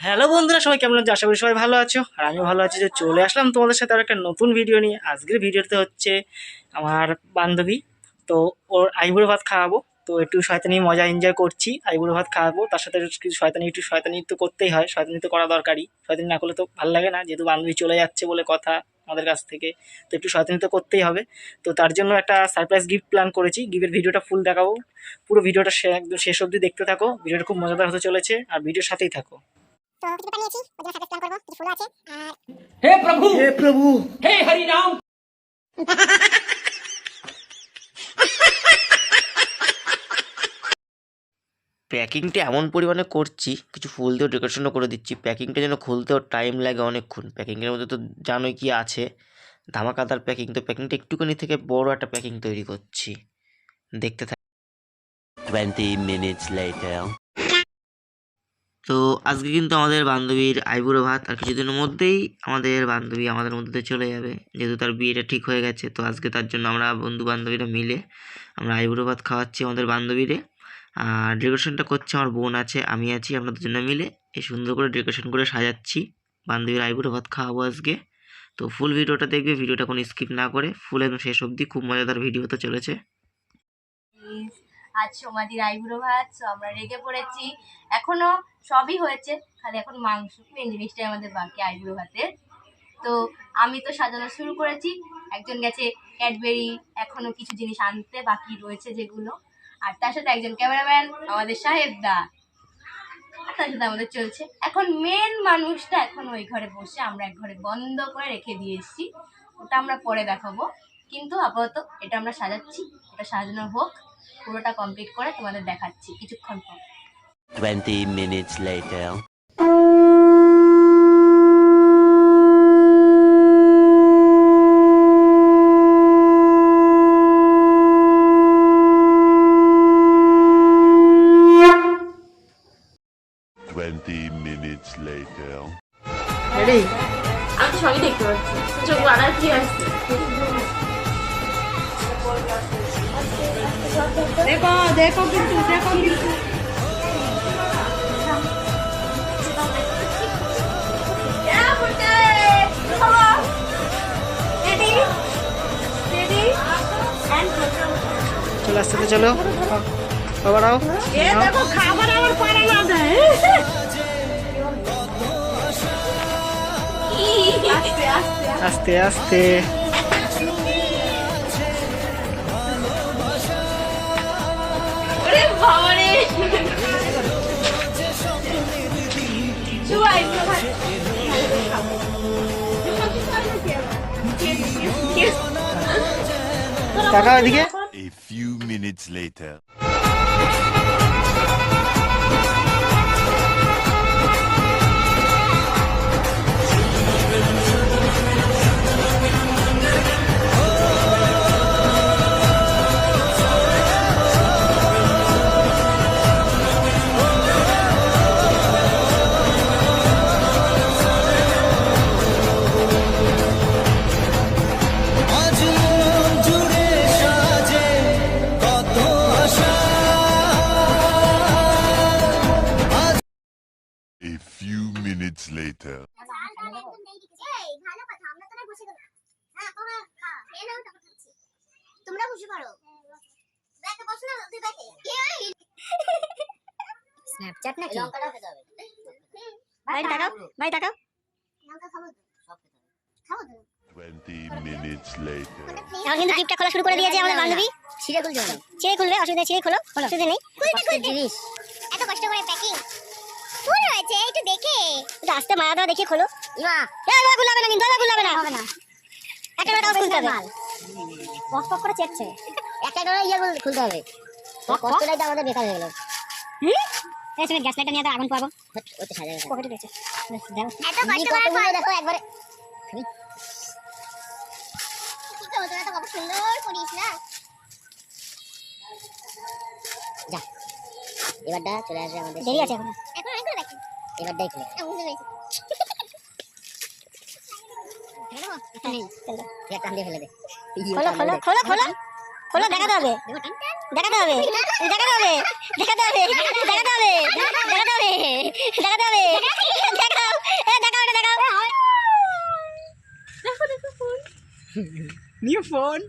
Hello বন্ধুরা, সবাই কেমন আছো? আশা করি সবাই ভালো আছো। আর আমিও ভালো আছি যে চলে আসলাম তোমাদের সাথে আর একটা নতুন ভিডিও নিয়ে। আজকের ভিডিওতে হচ্ছে আমার বান্ধবী। তো ওর আইবুড়ো ভাত খাওয়াবো। তো একটু শয়তানি, মজা এনজয় করছি। আইবুড়ো ভাত খাওয়াবো। তার সাথে কিছু শয়তানি, একটু শয়তানি তো করতেই হয়। শয়তানি তো করা দরকারই। শয়তানি না করলে তো ভালো লাগে না। যেহেতু বান্ধবী চলে যাচ্ছে বলে কথা আমাদের কাছ থেকে। তো একটু শয়তানি তো করতেই হবে। তো তার জন্য একটা সারপ্রাইজ গিফট প্ল্যান করেছি। গিফটের ভিডিওটা ফুল দেখাবো। পুরো ভিডিওটা একদম শেষ অবধি দেখতে থাকো। ভিডিওটা খুব মজাদার হতে চলেছে। আর ভিডিওর সাথেই থাকো। প্যাকিংটা এমন পরিমাণে করছি কিছু ফুল দিয়েও ডেকোরেশনও করে দিচ্ছি প্যাকিংটা যেন খুলতেও টাইম লাগে অনেকক্ষণ। প্যাকিংয়ের মধ্যে তো জানোই কি আছে ধামাকাদার প্যাকিং তো প্যাকিংটা একটুখানি থেকে বড় একটা প্যাকিং তৈরি করছি। দেখতে থাকি টোয়েন্টি মিনিটস লেটার তো আজকে কিন্তু আমাদের বান্ধবীর আইবুড়ো ভাত আর কিছুদিনের মধ্যেই আমাদের বান্ধবী আমাদের মধ্যে চলে যাবে। যেহেতু তার বিয়েটা ঠিক হয়ে গেছে, তো আজকে তার জন্য আমরা বন্ধু বান্ধবীরা মিলে আমরা আইবুড়ো ভাত খাওয়াচ্ছি আমাদের বান্ধবীরে। আর ডেকোরেশনটা করছে আমার বোন আছে, আমি আছি, আমরা দুজনে মিলে। এই সুন্দর করে ডেকোরেশন করে সাজাচ্ছি। বান্ধবীর আইবুড়ো ভাত খাওয়াবো আজকে। তো ফুল ভিডিওটা দেখবে, ভিডিওটা কোনো স্কিপ না করে ফুল একদম শেষ অবধি খুব মজাদার ভিডিও তো চলেছে। আজ সমাধির আইবুড়ো ভাত তো আমরা রেগে পড়েছি। এখনও সবই হয়েছে, খালি এখন মাংস মেন জিনিসটাই আমাদের বাকি আইবুড়ো ভাতের। তো আমি তো সাজানো শুরু করেছি, একজন গেছে ক্যাডবেরি, এখনও কিছু জিনিস আনতে বাকি রয়েছে যেগুলো। আর তার সাথে একজন ক্যামেরাম্যান, আমাদের সাহেব দা তার সাথে আমাদের চলছে। এখন মেন মানুষটা এখন ওই ঘরে বসে আমরা এক ঘরে বন্ধ করে রেখে দিয়ে এসেছি। ওটা আমরা পরে দেখাবো। কিন্তু আপাতত এটা আমরা সাজাচ্ছি, এটা সাজানো হোক। পুরোটা কমপ্লিট করে তোমাদের দেখাচ্ছি কিছুক্ষণ পর 20 minutes later. Twenty minutes later. Ready আমি সবই দেখতে পাচ্ছি চোখ বাড়ার কি আসছে দেখো দেখো কিন্তু দেখো কিন্তু। চলে আসতে তো চলো বাবারাও দেখো খাবার আবার পারে না দেয় আস্তে আস্তে। চুয়াই ভাই A few minutes later. তারপর খাচ্ছি তোমরা বসে পড়ো ব্যাকে বসো না তুই ব্যাকে স্ন্যাপচ্যাট নাকি? লঙ্কাটা খেতে হবে ভাই টাকাও ভাই টাকাও লঙ্কা খাব তো খাব তো 20 minutes later. এখন কিন্তু জিপটা খোলা শুরু করে দিয়েছে আমাদের বান্ধবী। ছিঁড়ে হবে ছিঁড়ে খুলবে অসুবিধা ছিঁড়ে খোলো। অসুবিধা নেই। খুলতে খুলতে জিনিস এত কষ্ট করে প্যাকিং ফুল রয়েছে একটু দেখে। একটু আস্তে মায়া দাও দেখে খোলো। ইমা দাদা খুলবে না কিন্তু দাদা খুলবে না। হবে না। একটা ডোরা খুলতে হবে। পক পক করে চেকছে একটা ডোরা ইয়ে খুলতে হবে। কষ্টটাই তো আমাদের বেকার হয়ে গেল। হুম? এই সময় গ্যাস লাইটটা নিয়ে আগুন পাবো ওতে সাজা গেছে পকেটে রয়েছে। এত কষ্ট করার পর দেখো একবারে। তোরা তো কত সুন্দর করিস না। যা এবারটা চলে আসবে আমাদের দেরি আছে এখন। এবার দেখলে নিউ ফোন।